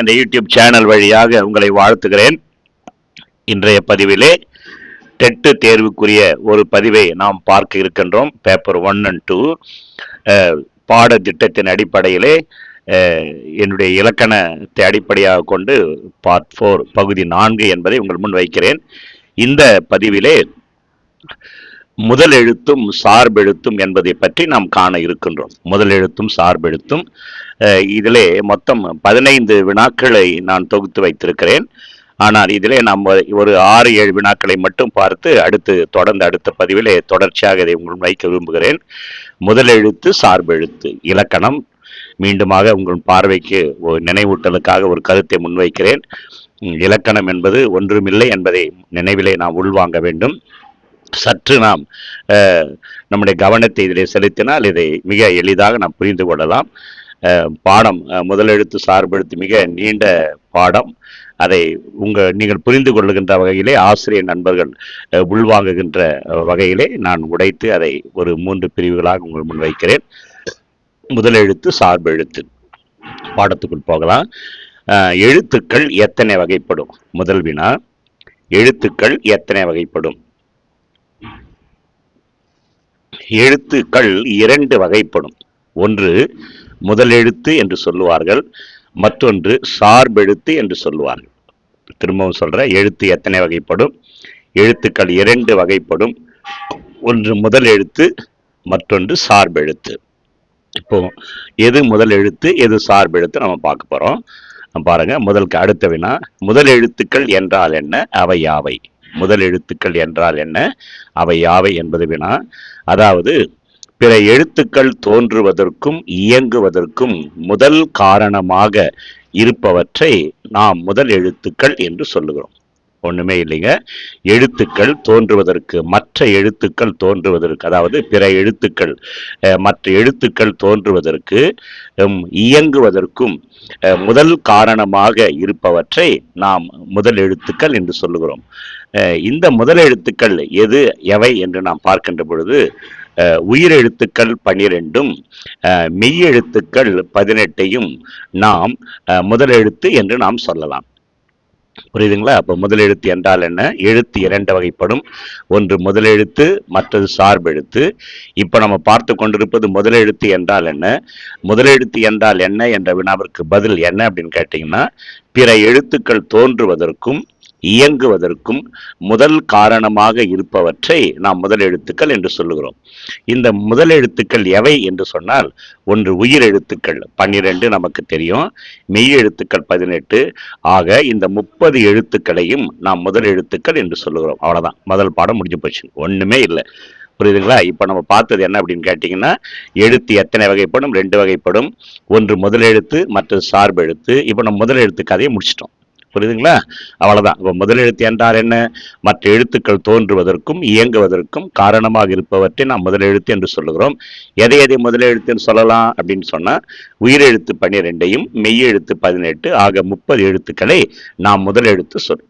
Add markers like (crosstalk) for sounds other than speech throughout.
இந்த YouTube channel வழியாக உங்களை வாழ்த்துகிறேன். இன்றைய பதிவிலே டெட்டு தேர்வுக்குரிய ஒரு பதிவை நாம் பார்க்க இருக்கின்றோம். பேப்பர் ஒன் அண்ட் டூ பாடத்திட்டத்தின் அடிப்படையிலே என்னுடைய இலக்கணத்தை அடிப்படையாக கொண்டு பார்ட் ஃபோர் பகுதி நான்கு என்பதை உங்கள் முன் வைக்கிறேன். இந்த பதிவிலே முதல் எழுத்தும் சார்பெழுத்தும் என்பதை பற்றி நாம் காண இருக்கின்றோம். முதல் எழுத்தும் சார்பெழுத்தும் இதிலே மொத்தம் பதினைந்து வினாக்களை நான் தொகுத்து வைத்திருக்கிறேன். ஆனால் இதிலே நாம் ஒரு- ஆறு ஏழு வினாக்களை மட்டும் பார்த்து அடுத்து தொடர்ந்து அடுத்த பதிவிலே தொடர்ச்சியாக இதை உங்கள் வைக்க விரும்புகிறேன். முதல் எழுத்து சார்பெழுத்து இலக்கணம். மீண்டுமாக உங்கள் பார்வைக்கு ஒரு நினைவூட்டலுக்காக ஒரு கருத்தை முன்வைக்கிறேன். இலக்கணம் என்பது ஒன்றுமில்லை என்பதை நினைவிலே நாம் உள்வாங்க வேண்டும். சற்று நாம் நம்முடைய கவனத்தை இதில் செலுத்தினால் இதை மிக எளிதாக நாம் புரிந்து கொள்ளலாம். பாடம் முதலெழுத்து சார்பெழுத்து மிக நீண்ட பாடம். அதை உங்கள் நீங்கள் புரிந்து கொள்ளுகின்ற வகையிலே ஆசிரியர் நண்பர்கள் உள்வாங்குகின்ற வகையிலே நான் உடைத்து அதை ஒரு மூன்று பிரிவுகளாக உங்கள் முன் வைக்கிறேன். முதலெழுத்து சார்பெழுத்து பாடத்துக்குள் போகலாம். எழுத்துக்கள் எத்தனை வகைப்படும்? முதல் வினா. எழுத்துக்கள் எத்தனை வகைப்படும்? எழுத்துக்கள் இரண்டு வகைப்படும். ஒன்று முதலெழுத்து என்று சொல்லுவார்கள். மற்றொன்று சார்பெழுத்து என்று சொல்லுவார்கள். திரும்பவும் சொல்கிற எழுத்து எத்தனை வகைப்படும்? எழுத்துக்கள் இரண்டு வகைப்படும். ஒன்று முதல் எழுத்து மற்றொன்று சார்பெழுத்து. இப்போ எது முதல் எழுத்து எது சார்பெழுத்து நம்ம பார்க்க போகிறோம் பாருங்கள் முதலுக்கு அடுத்த வினா. முதல் எழுத்துக்கள் என்றால் என்ன? அவை யாவை முதல் எழுத்துக்கள் என்றால் என்ன? அவை யாவை என்பது வினா. அதாவது பிற எழுத்துக்கள் தோன்றுவதற்கும் இயங்குவதற்கும் முதல் காரணமாக இருப்பவற்றை நாம் முதல் எழுத்துக்கள் என்று சொல்லுகிறோம். ஒன்றுமே இல்லைங்க. எழுத்துக்கள் தோன்றுவதற்கு மற்ற எழுத்துக்கள் தோன்றுவதற்கு அதாவது பிற எழுத்துக்கள் மற்ற எழுத்துக்கள் தோன்றுவதற்கு இயங்குவதற்கும் முதல் காரணமாக இருப்பவற்றை நாம் முதல் எழுத்துக்கள் என்று சொல்லுகிறோம். இந்த முதல் எழுத்துக்கள் எது எவை என்று நாம் பார்க்கின்ற பொழுது உயிரெழுத்துக்கள் பனிரெண்டும் மெய்யெழுத்துக்கள் பதினெட்டையும் நாம் முதலெழுத்து என்று நாம் சொல்லலாம். புரியுதுங்களா? அப்போ முதலெழுத்து என்றால் என்ன? எழுத்து இரண்டு வகைப்படும். ஒன்று முதலெழுத்து மற்றது சார்பெழுத்து இப்போ நம்ம பார்த்து கொண்டிருப்பது முதலெழுத்து என்றால் என்ன? முதலெழுத்து என்றால் என்ன என்ற வினாவிற்கு பதில் என்ன அப்படின்னு கேட்டிங்கன்னா பிற எழுத்துக்கள் தோன்றுவதற்கும் இயங்குவதற்கும் முதல் காரணமாக இருப்பவற்றை நாம் முதல் எழுத்துக்கள் என்று சொல்லுகிறோம். இந்த முதல் எழுத்துக்கள் எவை என்று சொன்னால் ஒன்று உயிர் எழுத்துக்கள் பன்னிரெண்டு நமக்கு தெரியும் மெய் எழுத்துக்கள் பதினெட்டு. ஆக இந்த முப்பது எழுத்துக்களையும் நாம் முதல் எழுத்துக்கள் என்று சொல்லுகிறோம். அவ்வளோதான் முதல் பாடம் முடிஞ்சு போச்சு. ஒன்றுமே இல்லை. புரியுதுங்களா? இப்போ நம்ம பார்த்தது என்ன அப்படின்னு கேட்டிங்கன்னா எழுத்து எத்தனை வகைப்படும்? ரெண்டு வகைப்படும். ஒன்று முதல் எழுத்து மற்றது சார்பு எழுத்து. இப்போ நம்ம முதலெழுத்து கதையை முடிச்சிட்டோம். புரியுதுங்களா? அவ்வளவுதான். இப்போ முதலெழுத்து என்றார் என்றால் என்ன? மற்ற எழுத்துக்கள் தோன்றுவதற்கும் இயங்குவதற்கும் காரணமாக இருப்பவற்றை நாம் முதலெழுத்து என்று சொல்லுகிறோம். எதை எதை முதலெழுத்துன்னு சொல்லலாம் அப்படின்னு சொன்னால் உயிரெழுத்து பன்னிரெண்டையும் மெய்யெழுத்து பதினெட்டு ஆக முப்பது எழுத்துக்களை நாம் முதலெழுத்து சொல்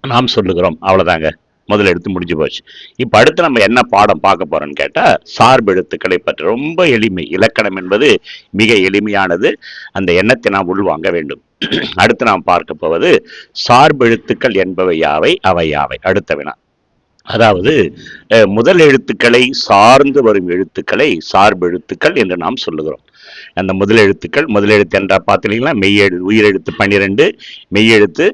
நாம் சொல்லுகிறோம். அவ்வளோதாங்க முதல் எழுத்து முடிஞ்சு போச்சு. இப்போ அடுத்து நம்ம என்ன பாடம் பார்க்க போறோம்னு கேட்டால் சார்பு எழுத்துக்களை பற்றி. ரொம்ப எளிமை. இலக்கணம் என்பது மிக எளிமையானது. அந்த எண்ணத்தை நாம் உள்வாங்க வேண்டும். (clears throat) அடுத்து நாம் பார்க்க போவது சார்பெழுத்துக்கள் என்பவை யாவை? அவை யாவை? அடுத்த வினா. அதாவது முதல் எழுத்துக்களை சார்ந்து வரும் எழுத்துக்களை சார்பெழுத்துக்கள் என்று நாம் சொல்லுகிறோம். அந்த முதலெழுத்துக்கள் முதலெழுத்து முதல் எழுத்து என்றா பார்த்தீங்கன்னா மெய்யெழு உயிரெழுத்து பன்னிரெண்டு மெய்யெழுத்து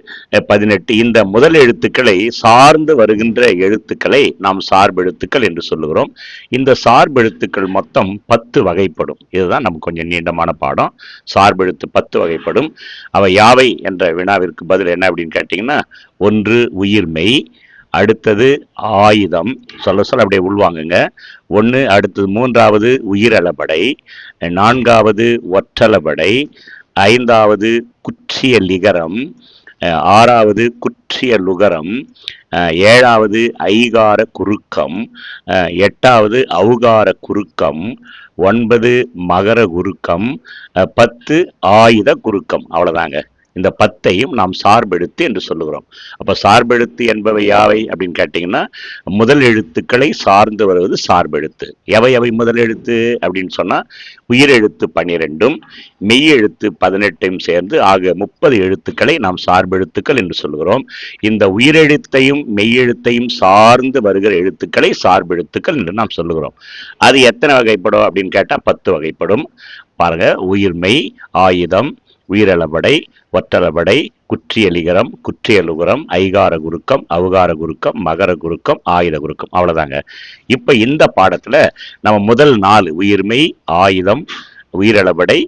பதினெட்டு. இந்த முதல் எழுத்துக்களை சார்ந்து வருகின்ற எழுத்துக்களை நாம் சார்பெழுத்துக்கள் என்று சொல்லுகிறோம். இந்த சார்பெழுத்துக்கள் மொத்தம் பத்து வகைப்படும். இதுதான் நமக்கு கொஞ்சம் நீண்டமான பாடம். சார்பெழுத்து பத்து வகைப்படும். அவை யாவை என்ற வினாவிற்கு பதில் என்ன அப்படின்னு கேட்டிங்கன்னா ஒன்று உயிர்மெய் அடுத்தது ஆயுதம். சொல்ல சொல்ல அப்படியே உள்வாங்குங்க. ஒன்று அடுத்தது மூன்றாவது உயிரளபடை. நான்காவது ஒற்றளபடை. ஐந்தாவது குற்றிய லிகரம். ஆறாவது குற்றிய லுகரம். ஏழாவது ஐகார குறுக்கம். எட்டாவது அவுகார குறுக்கம். ஒன்பது மகர குறுக்கம். பத்து ஆயுத குறுக்கம். அவ்வளோதாங்க இந்த பத்தையும் நாம் சார்பெழுத்து என்று சொல்லுகிறோம். அப்போ சார்பெழுத்து என்பவை யாவை அப்படின்னு கேட்டிங்கன்னா முதல் எழுத்துக்களை சார்ந்து வருவது சார்பெழுத்து. எவை எவை முதல் எழுத்து அப்படின்னு சொன்னால் உயிரெழுத்து பன்னிரெண்டும் மெய் எழுத்து பதினெட்டையும் சேர்ந்து ஆக முப்பது எழுத்துக்களை நாம் சார்பெழுத்துக்கள் என்று சொல்லுகிறோம். இந்த உயிரெழுத்தையும் மெய்யெழுத்தையும் சார்ந்து வருகிற எழுத்துக்களை சார்பெழுத்துக்கள் என்று நாம் சொல்லுகிறோம். அது எத்தனை வகைப்படும் அப்படின்னு கேட்டால் பத்து வகைப்படும். பாருங்க உயிர்மை ஆயுதம் வீரளபடை ஒற்றளபடை குற்றியலிகரம் குற்றியலுகரம் ஐகார குருக்கம் அவகார குருக்கம் மகர குருக்கம் ஆயுத குருக்கம். அவ்வளவுதாங்க. இப்ப இந்த பாடத்துல நம்ம முதல் நாலு உயிர்மை ஆயுதம் உயிரளபடை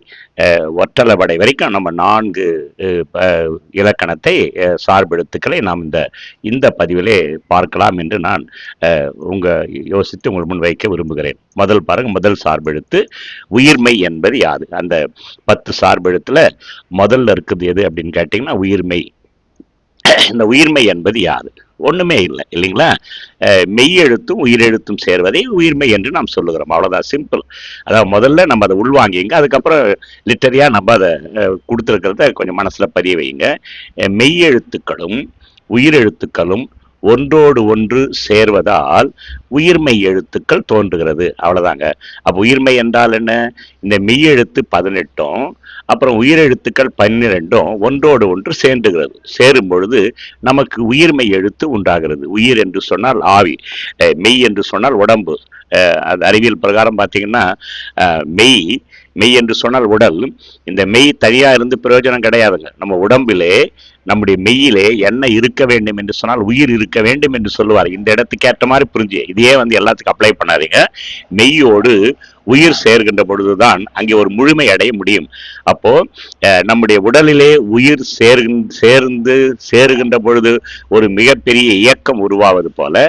ஒற்றளவடை ஒற்றளபடை வரைக்கும் நம்ம நான்கு இலக்கணத்தை சார்பெழுத்துக்களை நாம் இந்த இந்த பதிவிலே பார்க்கலாம் என்று நான் உங்கள் யோசித்து உங்கள் முன் வைக்க விரும்புகிறேன். முதல் பாருங்க முதல் சார்பெழுத்து உயிர்மை என்பது யாது? அந்த பத்து சார்பெழுத்தில் முதல்ல இருக்குது எது அப்படின்னு கேட்டிங்கன்னா உயிர்மை. இந்த உயிர்மை என்பது யாது? ஒன்றுமே இல்லை இல்லைங்களா? மெய்யெழுத்தும் உயிரெழுத்தும் சேர்வதை உயிர்மை என்று நாம் சொல்லுகிறோம். அவ்வளோதான் சிம்பிள். அதாவது முதல்ல நம்ம அதை உள்வாங்கிங்க அதுக்கப்புறம் லிட்டரியாக நம்ம அதை கொடுத்துருக்கிறத கொஞ்சம் மனசில் பதிய வைங்க. மெய்யெழுத்துக்களும் உயிரெழுத்துக்களும் ஒன்றோடு ஒன்று சேர்வதால் உயிர்மை எழுத்துக்கள் தோன்றுகிறது. அவ்வளோதாங்க அப்போ உயிர்மை என்றால் என்ன? இந்த மெய் எழுத்து பதினெட்டும் அப்புறம் உயிரெழுத்துக்கள் பன்னிரெண்டும் ஒன்றோடு ஒன்று சேர்ந்துகிறது. சேரும் பொழுது நமக்கு உயிர்மை எழுத்து உண்டாகிறது. உயிர் என்று சொன்னால் ஆவி. மெய் என்று சொன்னால் உடம்பு. அது அறிவியல் பிரகாரம் பார்த்தீங்கன்னா மெய் மெய் என்று சொன்னால் உடல். இந்த மெய் தனியாக இருந்து பிரயோஜனம் கிடையாதுங்க. நம்ம உடம்பிலே நம்முடைய மெய்யிலே என்ன இருக்க வேண்டும் என்று சொன்னால் உயிர் இருக்க வேண்டும் என்று சொல்லுவார். இந்த இடத்துக்கு ஏற்ற மாதிரி புரிஞ்சு இதையே வந்து எல்லாத்துக்கும் அப்ளை பண்ணாதீங்க. மெய்யோடு உயிர் சேர்கின்ற பொழுதுதான் அங்கே ஒரு முழுமை அடைய முடியும். அப்போ நம்முடைய உடலிலே உயிர் சேர் சேர்ந்து சேருகின்ற பொழுது ஒரு மிகப்பெரிய இயக்கம் உருவாவது போல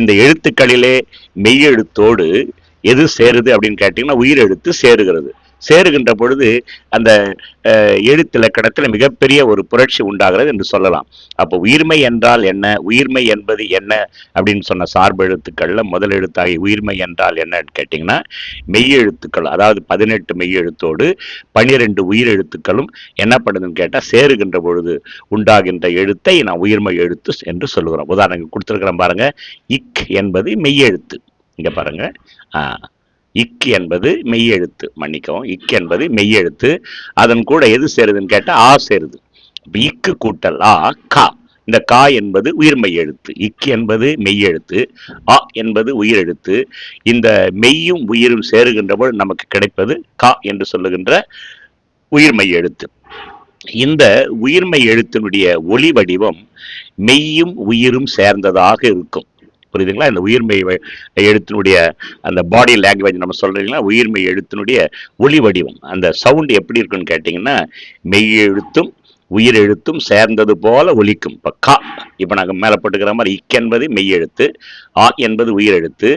இந்த எழுத்துக்களிலே மெய்யெழுத்தோடு எது சேருது அப்படின்னு கேட்டீங்கன்னா உயிரெழுத்து சேருகிறது. சேருகின்ற பொழுது அந்த எழுத்திலக்கணத்தில் மிகப்பெரிய ஒரு புரட்சி உண்டாகிறது என்று சொல்லலாம். அப்போ உயிர்மை என்றால் என்ன? உயிர்மை என்பது என்ன? அப்படின்னு சொன்ன சார்பு எழுத்துக்களில் முதல் எழுத்தாகி உயிர்மை என்றால் என்னன்னு கேட்டிங்கன்னா மெய்யெழுத்துக்கள் அதாவது பதினெட்டு மெய்யெழுத்தோடு பனிரெண்டு உயிரெழுத்துக்களும் என்ன பண்ணுதுன்னு கேட்டால் சேருகின்ற பொழுது உண்டாகின்ற எழுத்தை நான் உயிர்மை எழுத்து என்று சொல்லுகிறோம். உதாரணம் கொடுத்துருக்குறேன் பாருங்கள் இக் என்பது மெய்யெழுத்து. இங்க பாருங்கள் இக்கு என்பது மெய்யெழுத்து. மன்னிக்கவும் இக்கு என்பது மெய்யெழுத்து. அதன் கூட எது சேருதுன்னு கேட்டால் ஆ சேருது. இக்கு கூட்டல் ஆ கா. இந்த கா என்பது உயிர்மெய் எழுத்து இக்கு என்பது மெய்யெழுத்து. ஆ என்பது உயிரெழுத்து. இந்த மெய்யும் உயிரும் சேருகின்ற போது நமக்கு கிடைப்பது கா என்று சொல்லுகின்ற உயிர்மெய் எழுத்து இந்த உயிர்மெய் எழுத்தினுடைய ஒளி வடிவம் மெய்யும் உயிரும் சேர்ந்ததாக இருக்கும். புரியுதுங்களா? இந்த உயிர்மெய் எழுத்தினுடைய அந்த பாடி லாங்குவேஜ் நம்ம சொல்கிறீங்களா உயிர்மெய் எழுத்தினுடைய ஒளி வடிவம். அந்த சவுண்ட் எப்படி இருக்குன்னு கேட்டிங்கன்னா மெய் எழுத்தும் உயிர் எழுத்தும் சேர்ந்தது போல ஒலிக்கும். இப்போ கா இப்போ நாங்கள் மேலே போட்டுக்கிற மாதிரி இக் என்பது மெய் எழுத்து ஆ என்பது உயிர் எழுத்து.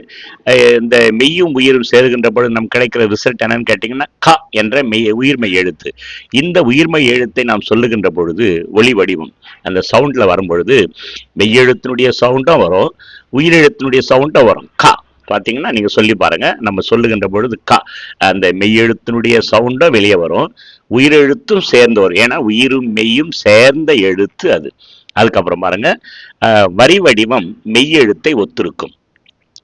இந்த மெய்யும் உயிரும் சேருகின்ற பொழுது நம் கிடைக்கிற ரிசல்ட் என்னன்னு கேட்டிங்கன்னா க என்ற மெய் உயிர்மெய் எழுத்து. இந்த உயிர்மெய் எழுத்தை நாம் சொல்லுகின்ற பொழுது ஒளி வடிவம். அந்த சவுண்டில் வரும்பொழுது மெய்யெழுத்தினுடைய சவுண்டும் வரும். உயிரெழுத்தினுடைய சவுண்டை வரும். கா. பார்த்தீங்கன்னா நீங்கள் சொல்லி பாருங்க. நம்ம சொல்லுகின்ற பொழுது கா. அந்த மெய்யெழுத்தினுடைய சவுண்டும் வெளியே வரும். உயிரெழுத்தும் சேர்ந்து வரும். ஏன்னா உயிரும் மெய்யும் சேர்ந்த எழுத்து அது. அதுக்கப்புறம் பாருங்க. வரி வடிவம் மெய்யெழுத்தை ஒத்திருக்கும்.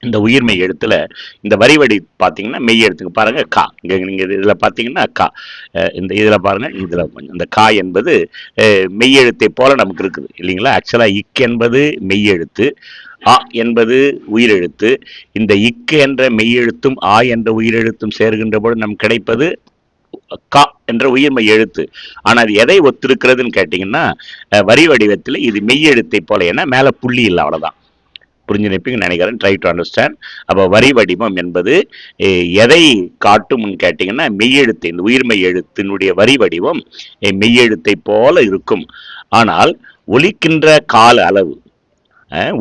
இந்த உயிர்மை எழுத்துல இந்த வரி வடி பார்த்தீங்கன்னா மெய் எழுத்துக்கு பாருங்க கா. இங்க நீங்க இதுல பார்த்தீங்கன்னா கா. இந்த இதுல பாருங்க. இதுல இந்த கா என்பது அஹ், மெய்யெழுத்தை போல நமக்கு இருக்குது. இல்லைங்களா? ஆக்சுவலா இக் என்பது மெய்யெழுத்து. ஆ என்பது உயிரெழுத்து. இந்த இக்கு என்ற மெய்யெழுத்தும் ஆ என்ற உயிரெழுத்தும் சேர்கின்ற போது நம் கிடைப்பது கா என்ற உயிர்மெய் எழுத்து. ஆனால் அது எதை ஒத்திருக்கிறதுன்னு கேட்டிங்கன்னா வரி வடிவத்தில் இது மெய்யெழுத்தை போல ஏன்னா மேலே புள்ளி இல்லை அவ்வளோதான் புரிஞ்சு நினைப்பீங்கன்னு நினைக்கிறேன் ட்ரை டு அண்டர்ஸ்டாண்ட் அப்போ வரி வடிவம் என்பது எதை காட்டும்னு கேட்டிங்கன்னா மெய்யெழுத்து இந்த உயிர்மெய் எழுத்தினுடைய வரி வடிவம் மெய்யெழுத்தை போல இருக்கும். ஆனால் ஒலிக்கின்ற கால அளவு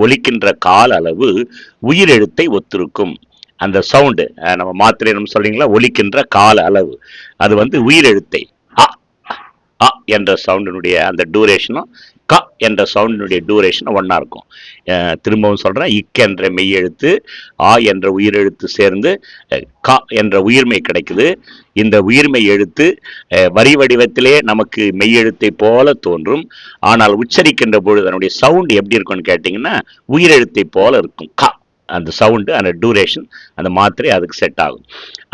ஒலிக்கின்ற கால அளவு உயிரெழுத்தை ஒத்திருக்கும். அந்த சவுண்டு நம்ம மாத்திரை நம்ம சொல்றீங்களா? ஒலிக்கின்ற கால அளவு அது வந்து உயிரெழுத்தை அ என்ற சவுண்டினுடைய அந்த டூரேஷனும் க என்ற சவுண்டினுடைய டூரேஷன் ஒன்றா இருக்கும். திரும்பவும் சொல்கிறேன் இக் என்ற மெய்யெழுத்து ஆ என்ற உயிரெழுத்து சேர்ந்து க என்ற உயிர்மை கிடைக்குது. இந்த உயிர்மை எழுத்து வரி வடிவத்திலே நமக்கு மெய்யெழுத்தை போல தோன்றும். ஆனால் உச்சரிக்கின்ற பொழுது அதனுடைய சவுண்ட் எப்படி இருக்கும்னு கேட்டிங்கன்னா உயிரெழுத்தை போல இருக்கும். க. அந்த சவுண்டு அந்த டூரேஷன் அந்த மாத்திரை அதுக்கு செட் ஆகும்.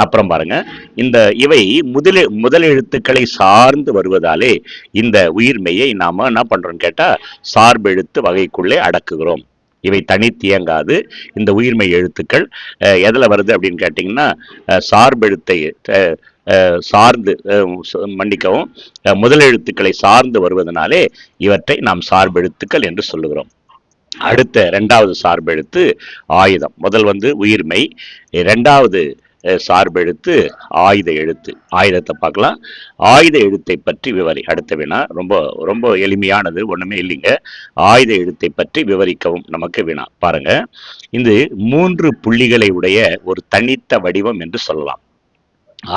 அப்புறம் பாருங்க இந்த இவை முதல முதல் எழுத்துக்களை சார்ந்து வருவதாலே இந்த உயிர்மெய்யை நாம் என்ன பண்ணுறோம்னு கேட்டால் சார்பு சார்பெழுத்து வகைக்குள்ளே அடக்குகிறோம். இவை தனித்து இயங்காது இந்த உயிர்மை எழுத்துக்கள் எதில் வருது அப்படின்னு கேட்டிங்கன்னா சார்பெழுத்தை சார்ந்து மன்னிக்கவும் முதலெழுத்துக்களை சார்ந்து வருவதனாலே இவற்றை நாம் சார்பெழுத்துக்கள் என்று சொல்லுகிறோம். அடுத்த ரெண்டாவது சார்பெழுத்து ஆயுதம். முதல் வந்து உயிர்மை ரெண்டாவது சார்பெழுத்து ஆயுத எழுத்து. ஆயுதத்தை பார்க்கலாம். ஆயுத எழுத்தை பற்றி விவரி அடுத்த வினா ரொம்ப ரொம்ப எளிமையானது ஒன்றுமே இல்லைங்க. ஆயுத எழுத்தை பற்றி விவரிக்கவும் நமக்கு வினா. பாருங்க. இது மூன்று புள்ளிகளை உடைய ஒரு தனித்த வடிவம் என்று சொல்லலாம்.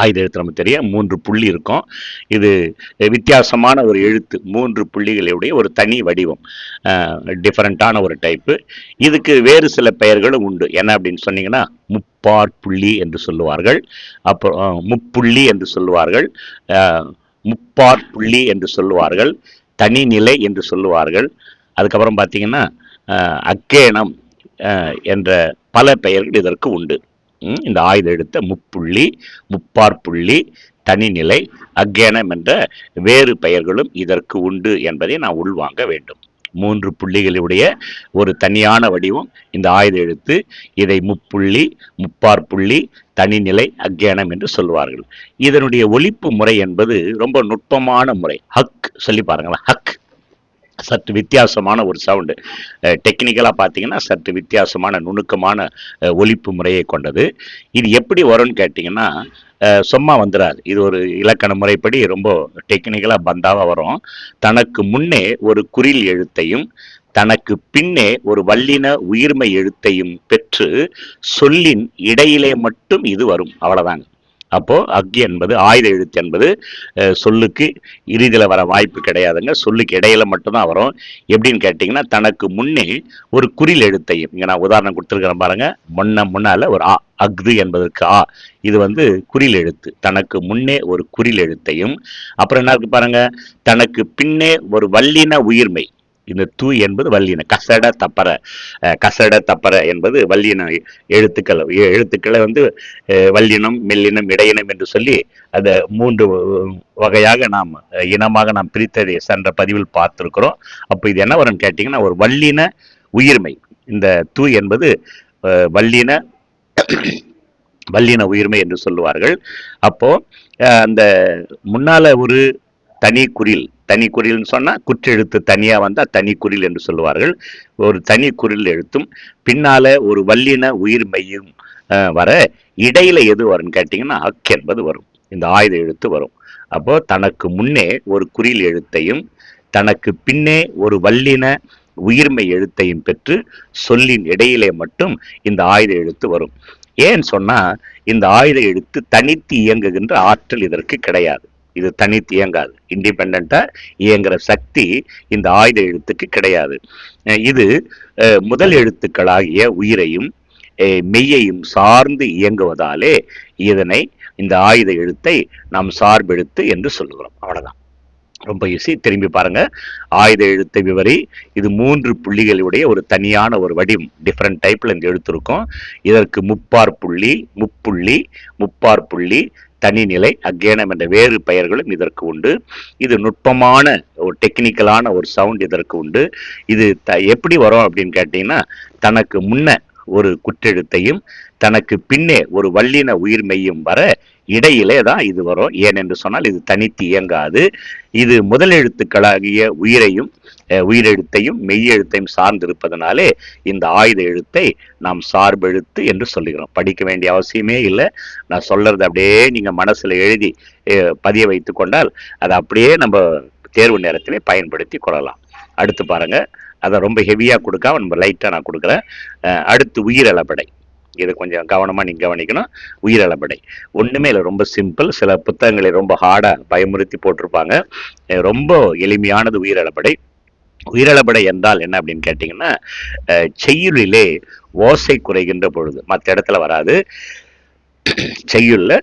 ஆயுத எழுத்து நமக்கு தெரியும் மூன்று புள்ளி இருக்கும். இது வித்தியாசமான ஒரு எழுத்து மூன்று புள்ளிகளுடைய ஒரு தனி வடிவம். டிஃப்ரெண்ட்டான ஒரு டைப்பு இதுக்கு வேறு சில பெயர்களும் உண்டு. என்ன அப்படின்னு சொன்னீங்கன்னா முப்பார் புள்ளி என்று சொல்லுவார்கள். அப்புறம் முப்புள்ளி என்று சொல்லுவார்கள். முப்பாற்புள்ளி முப்பார் புள்ளி என்று சொல்லுவார்கள். தனிநிலை என்று சொல்லுவார்கள். அதுக்கப்புறம் பார்த்தீங்கன்னா அக்கேணம் என்ற பல பெயர்கள் இதற்கு உண்டு. இந்த ஆயுத எழுத்த முப்புள்ளி முப்பார் புள்ளி தனிநிலை அக்கேனம் என்ற வேறு பெயர்களும் இதற்கு உண்டு என்பதை நான் உள்வாங்க வேண்டும். மூன்று புள்ளிகளுடைய ஒரு தனியான வடிவம் இந்த ஆயுத எழுத்து இதை முப்புள்ளி முப்பார் புள்ளி தனிநிலை அக்ஞானம் என்று சொல்லுவார்கள் இதனுடைய ஒழிப்பு முறை என்பது ரொம்ப நுட்பமான முறை. ஹக் சொல்லி பாருங்களேன் ஹக். சற்று வித்தியாசமான ஒரு சவுண்டு டெக்னிக்கலாக பார்த்தீங்கன்னா சற்று வித்தியாசமான நுணுக்கமான ஒழிப்பு முறையை கொண்டது. இது எப்படி வரும்னு கேட்டிங்கன்னா சும்மா வந்துடாது இது ஒரு இலக்கண முறைப்படி ரொம்ப டெக்னிக்கலாக பந்தாவாக வரும். தனக்கு முன்னே ஒரு குறில் எழுத்தையும் தனக்கு பின்னே ஒரு வல்லின உயிர்மை எழுத்தையும் பெற்று சொல்லின் இடையிலே மட்டும் இது வரும். அவ்வளோதாங்க அப்போது அக்கி என்பது ஆயுத எழுத்து என்பது சொல்லுக்கு இறுதியில் வர வாய்ப்பு கிடையாதுங்க. சொல்லுக்கு இடையில மட்டும்தான் வரும். எப்படின்னு கேட்டிங்கன்னா தனக்கு முன்னே ஒரு குறில் எழுத்தையும் இங்கே நான் உதாரணம் கொடுத்துருக்கிறேன் பாருங்க. முன்ன முன்னால ஒரு ஆ அக்து என்பதற்கு ஆ இது வந்து குறில் எழுத்து. தனக்கு முன்னே ஒரு குறில் எழுத்தையும் அப்புறம் என்ன இருக்கு பாருங்க. தனக்கு பின்னே ஒரு வல்லின உயிர்மை. இந்த தூ என்பது வல்லின கசட தப்பற கசட தப்பர என்பது வல்லின எழுத்துக்கள் எழுத்துக்களை வந்து வல்லினம் மெல்லினம் இடையினம் என்று சொல்லி அந்த மூன்று வகையாக நாம் இனமாக நாம் பிரித்ததை சென்ற பதிவில் பார்த்துருக்கிறோம். அப்போ இது என்ன வரும்னு கேட்டிங்கன்னா ஒரு வல்லின உயிர்மை. இந்த தூ என்பது வல்லின வல்லின உயிர்மை என்று சொல்லுவார்கள். அப்போ அந்த முன்னால ஒரு தனி குரில். தனி குரில்னு சொன்னால் குற்றெழுத்து தனியாக வந்தால் தனி குறில் என்று சொல்லுவார்கள். ஒரு தனி குறில் எழுத்தும் பின்னால ஒரு வல்லின உயிர்மையும் அஹ், வர இடையில் எது வரும்னு கேட்டிங்கன்னா அக் என்பது வரும். இந்த ஆயுத எழுத்து வரும். அப்போது தனக்கு முன்னே ஒரு குறில் எழுத்தையும் தனக்கு பின்னே ஒரு வல்லின உயிர்மை எழுத்தையும் பெற்று சொல்லின் இடையிலே மட்டும் இந்த ஆயுத எழுத்து வரும். ஏன்னு சொன்னால் இந்த ஆயுத எழுத்து தனித்து இயங்குகின்ற ஆற்றல் இதற்கு கிடையாது. இது தனித்து இயங்காது. இண்டிபெண்டா இயங்குற சக்தி இந்த ஆயுத எழுத்துக்கு கிடையாது. இது முதல் எழுத்துக்களாகிய உயிரையும் மெய்யையும் சார்ந்து இயங்குவதாலே இதனை இந்த ஆயுத எழுத்தை நாம் சார்பெழுத்து என்று சொல்லுகிறோம். அவ்வளவுதான். ரொம்ப ஈஸி திரும்பி பாருங்க. ஆயுத எழுத்தை விவரி இது மூன்று புள்ளிகளுடைய ஒரு தனியான ஒரு வடிவம். டிஃப்ரெண்ட் டைப்ல இந்த எழுத்து இருக்கும் இதற்கு முப்பார் புள்ளி முப்புள்ளி முப்பார் புள்ளி தனிநிலை அக்கேனம் என்ற வேறு பெயர்களும் இதற்கு உண்டு. இது நுட்பமான ஒரு டெக்னிக்கலான ஒரு சவுண்ட் இதற்கு உண்டு. இது த எப்படி வரும் அப்படின்னு கேட்டிங்கன்னா தனக்கு முன்ன ஒரு குற்றெழுத்தையும் தனக்கு பின்னே ஒரு வல்லின உயிர்மெய்யும் வர இடையிலே தான் இது வரும். ஏனென்று சொன்னால் இது தனித்து இயங்காது. இது முதல் எழுத்துக்களாகிய உயிரையும் உயிரெழுத்தையும் மெய்யெழுத்தையும் சார்ந்திருப்பதனாலே இந்த ஆயுத எழுத்தை நாம் சார்பெழுத்து என்று சொல்லுகிறோம். படிக்க வேண்டிய அவசியமே இல்லை. நான் சொல்றது அப்படியே நீங்கள் மனசில் எழுதி பதிய வைத்து கொண்டால் அதை அப்படியே நம்ம தேர்வு நேரத்திலே பயன்படுத்தி கொள்ளலாம். அடுத்து பாருங்கள் அதை ரொம்ப ஹெவியாக கொடுக்காம நம்ம லைட்டாக நான் கொடுக்குறேன். அடுத்து உயிரளபடை இதை கொஞ்சம் கவனமாக நீங்கள் கவனிக்கணும். உயிரளபடை ஒன்றுமே இல்லை ரொம்ப சிம்பிள் சில புத்தகங்களை ரொம்ப ஹார்டாக பயமுறுத்தி போட்டிருப்பாங்க. ரொம்ப எளிமையானது உயிரிழப்படை உயிரிழப்படை என்றால் என்ன அப்படின்னு கேட்டிங்கன்னா செய்யுளிலே ஓசை குறைகின்ற பொழுது மற்ற இடத்துல வராது. செய்யுளில்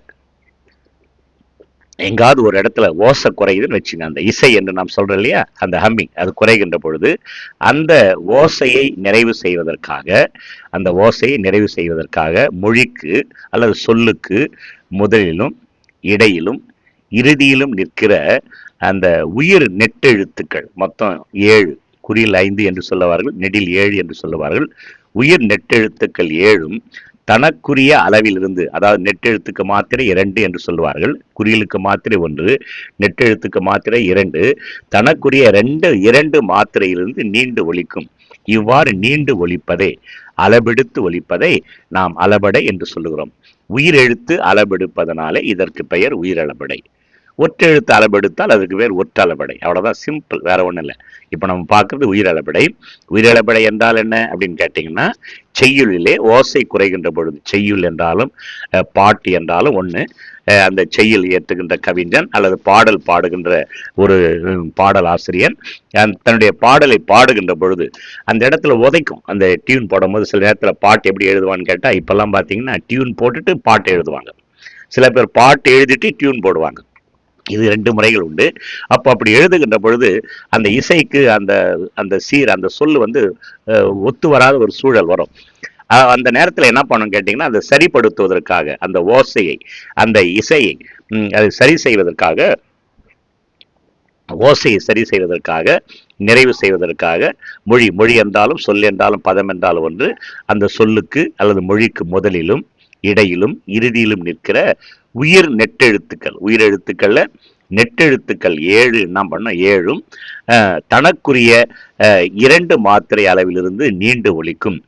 எங்காவது ஒரு இடத்துல ஓசை குறையுதுன்னு வச்சுங்க அந்த இசை என்று நாம் சொல்கிறோம் இல்லையா? அந்த ஹம்மிங் அது குறைகின்ற பொழுது அந்த ஓசையை நிறைவு செய்வதற்காக அந்த ஓசையை நிறைவு செய்வதற்காக மொழிக்கு அல்லது சொல்லுக்கு முதலிலும் இடையிலும் இறுதியிலும் நிற்கிற அந்த உயிர் நெட்டெழுத்துக்கள் மொத்தம் ஏழு குறியில் ஐந்து என்று சொல்லுவார்கள் நெடில் ஏழு என்று சொல்லுவார்கள் உயிர் நெட்டெழுத்துக்கள் ஏழும் தனக்குரிய அளவிலிருந்து அதாவது நெட்டெழுத்துக்கு மாத்திரை இரண்டு என்று சொல்வார்கள் குறியலுக்கு மாத்திரை ஒன்று நெட்டெழுத்துக்கு மாத்திரை இரண்டு. தனக்குரிய ரெண்டு இரண்டு மாத்திரையிலிருந்து நீண்டு ஒழிக்கும். இவ்வாறு நீண்டு ஒழிப்பதை அளபெடுத்து ஒழிப்பதை நாம் அளபடை என்று சொல்லுகிறோம். உயிரெழுத்து அளபெடுப்பதனாலே இதற்கு பெயர் உயிரளபடை ஒற்றெழுத்து அளபெடுத்தால் அதுக்கு பேர் ஒற்றளபடை அவ்வளோதான் சிம்பிள் வேற ஒன்றும் இல்லை. இப்போ நம்ம பார்க்கறது உயிரளபடை உயிரளபடை என்றால் என்ன அப்படின்னு கேட்டிங்கன்னா செய்யுளிலே ஓசை குறைகின்ற பொழுது செய்யுள் என்றாலும் பாட்டு என்றாலும் ஒன்று அந்த செய்யுள் இயற்றுகின்ற கவிஞன் அல்லது பாடல் பாடுகின்ற ஒரு பாடல் ஆசிரியன் தன்னுடைய பாடலை பாடுகின்ற பொழுது அந்த இடத்துல உதைக்கும். அந்த டியூன் போடும்போது சில நேரத்தில் பாட்டு எப்படி எழுதுவான்னு கேட்டால் இப்போல்லாம் பார்த்தீங்கன்னா டியூன் போட்டுட்டு பாட்டு எழுதுவாங்க. சில பேர் பாட்டு எழுதிட்டு டியூன் போடுவாங்க. இது ரெண்டு முறைகள் உண்டு. அப்போ அப்படி எழுதுகின்ற பொழுது அந்த இசைக்கு அந்த அந்த சீர் அந்த சொல் வந்து ஒத்து வராத ஒரு சூழல் வரும். அந்த நேரத்தில் என்ன பண்ணணும் கேட்டிங்கன்னா அதை சரிப்படுத்துவதற்காக அந்த ஓசையை அந்த இசையை அதை சரி செய்வதற்காக ஓசையை சரி செய்வதற்காக நிறைவு செய்வதற்காக மொழி மொழி என்றாலும் சொல் என்றாலும் பதம் என்றாலும் ஒன்று அந்த சொல்லுக்கு அல்லது மொழிக்கு முதலிலும் இடையிலும் இறுதியிலும் நிற்கிற உயிர் நெட்டெழுத்துக்கள். உயிரெழுத்துக்கள்ல நெட்டெழுத்துக்கள் ஏழு என்ன பண்ண ஏழும் தனக்குரிய இரண்டு மாத்திரை அளவிலிருந்து நீண்டு ஒலிக்கும்.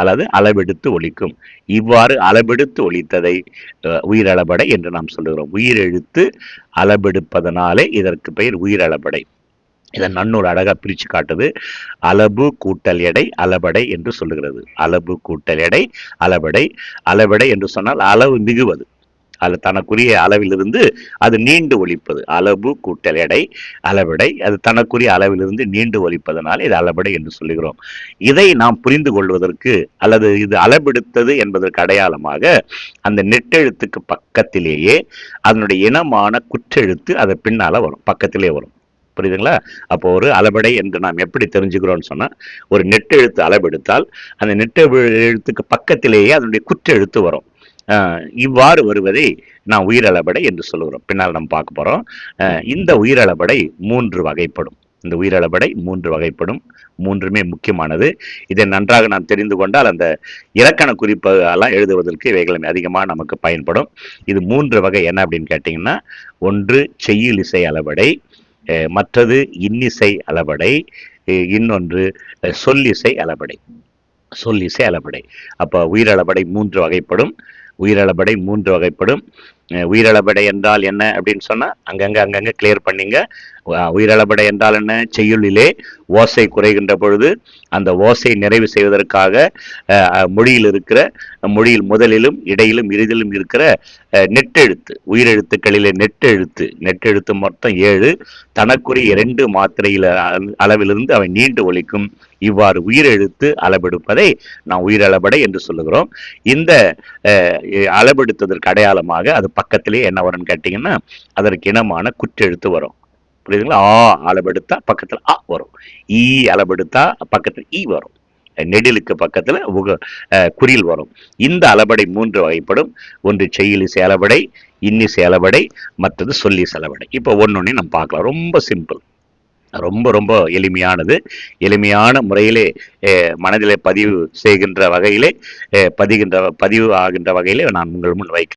அல்லது அளவெடுத்து ஒலிக்கும். இவ்வாறு அளவெடுத்து ஒலித்ததை உயிரளபடை என்று நாம் சொல்லுகிறோம். உயிரெழுத்து அளபெடுப்பதனாலே இதற்கு பெயர் உயிரளபடை இதை நன்னூறு அழகா பிரிச்சு காட்டுது. அளபு கூட்டல் எடை அளபடை என்று சொல்லுகிறது. அளபு கூட்டல் எடை அளபடை. அளபடை என்று சொன்னால் அளவு மிகுவது. அது தனக்குரிய அளவிலிருந்து அது நீண்டு ஒழிப்பது. அளவு கூட்டல் எடை அளவிடை அது தனக்குரிய அளவிலிருந்து நீண்டு ஒழிப்பதனால் இது அளபடை என்று சொல்லுகிறோம். இதை நாம் புரிந்து கொள்வதற்கு அல்லது இது அளபெடுத்தது என்பதற்கு அடையாளமாக அந்த நெட்டெழுத்துக்கு பக்கத்திலேயே அதனுடைய இனமான குற்றெழுத்து அதை பின்னால வரும். பக்கத்திலே வரும். புரியுதுங்களா? அப்போ ஒரு அளபடை என்று நாம் எப்படி தெரிஞ்சுக்கிறோம்னு சொன்னால் ஒரு நெட்டெழுத்து அளவெடுத்தால் அந்த நெட்டெழுத்துக்கு பக்கத்திலேயே அதனுடைய குற்றெழுத்து வரும். இவ்வாறு வருவதை நான் உயிரளபடை என்று சொல்லுகிறோம். பின்னால் நம்ம பார்க்க போகிறோம் இந்த உயிரளபடை மூன்று வகைப்படும். இந்த உயிரளபடை மூன்று வகைப்படும். மூன்றுமே முக்கியமானது. இதை நன்றாக நாம் தெரிந்து கொண்டால் அந்த இலக்கண குறிப்பு எல்லாம் எழுதுவதற்கு இவைகள் அதிகமாக நமக்கு பயன்படும். இது மூன்று வகை என்ன அப்படின்னு கேட்டிங்கன்னா ஒன்று செய்யுள் இசை அளபடை மற்றது இன்னிசை அளபடை இன்னொன்று சொல்லிசை அளபடை சொல்லிசை அளபடை அப்போ உயிரளபடை மூன்று வகைப்படும். உயிரளபடை மூன்று வகைப்படும். அஹ் உயிரளபடை என்றால் என்ன அப்படின்னு சொன்னால் அங்கங்கே அங்கங்கே கிளியர் பண்ணிங்க. உயிரளபடை என்றால் என்ன? செய்யுளிலே ஓசை குறைகின்ற பொழுது அந்த ஓசை நிறைவு செய்வதற்காக மொழியில் இருக்கிற மொழியில் முதலிலும் இடையிலும் இறுதியிலும் இருக்கிற நெட்டெழுத்து உயிரெழுத்துக்களிலே நெட்டெழுத்து நெட்டெழுத்து மொத்தம் ஏழு. தனக்குரிய இரண்டு மாத்திரையில் அளவிலிருந்து அவை நீண்டு ஒழிக்கும் இவ்வாறு உயிரெழுத்து அளபெடுப்பதை நாம் உயிரளபடை என்று சொல்லுகிறோம். இந்த அளபெடுத்ததற்கு அடையாளமாக அது பக்கத்திலே என்ன வரும்னு கேட்டிங்கன்னா அதற்கு இனமான குற்றெழுத்து வரும். புரியுதுங்களா? ஆ அளபெடுத்தா பக்கத்தில் அ வரும். ஈ அளபெடுத்தா பக்கத்தில் ஈ வரும். நெடிலுக்கு பக்கத்தில் உக குறில் வரும். இந்த அளபடை மூன்று வகைப்படும். ஒன்று செய்யுளிசை அளபடை இன்னிசை அளபடை மற்றது சொல்லி செலவடை. இப்போ ஒன்று ஒன்றையும் நம்ம பார்க்கலாம். ரொம்ப சிம்பிள். ரொம்ப ரொம்ப எளிமையானது. எளிமையான முறையிலே மனதிலே பதிவு செய்கின்ற வகையிலே பதிகின்ற பதிவு ஆகின்ற வகையிலே நான் உங்கள் முன் வைக்கிறேன்.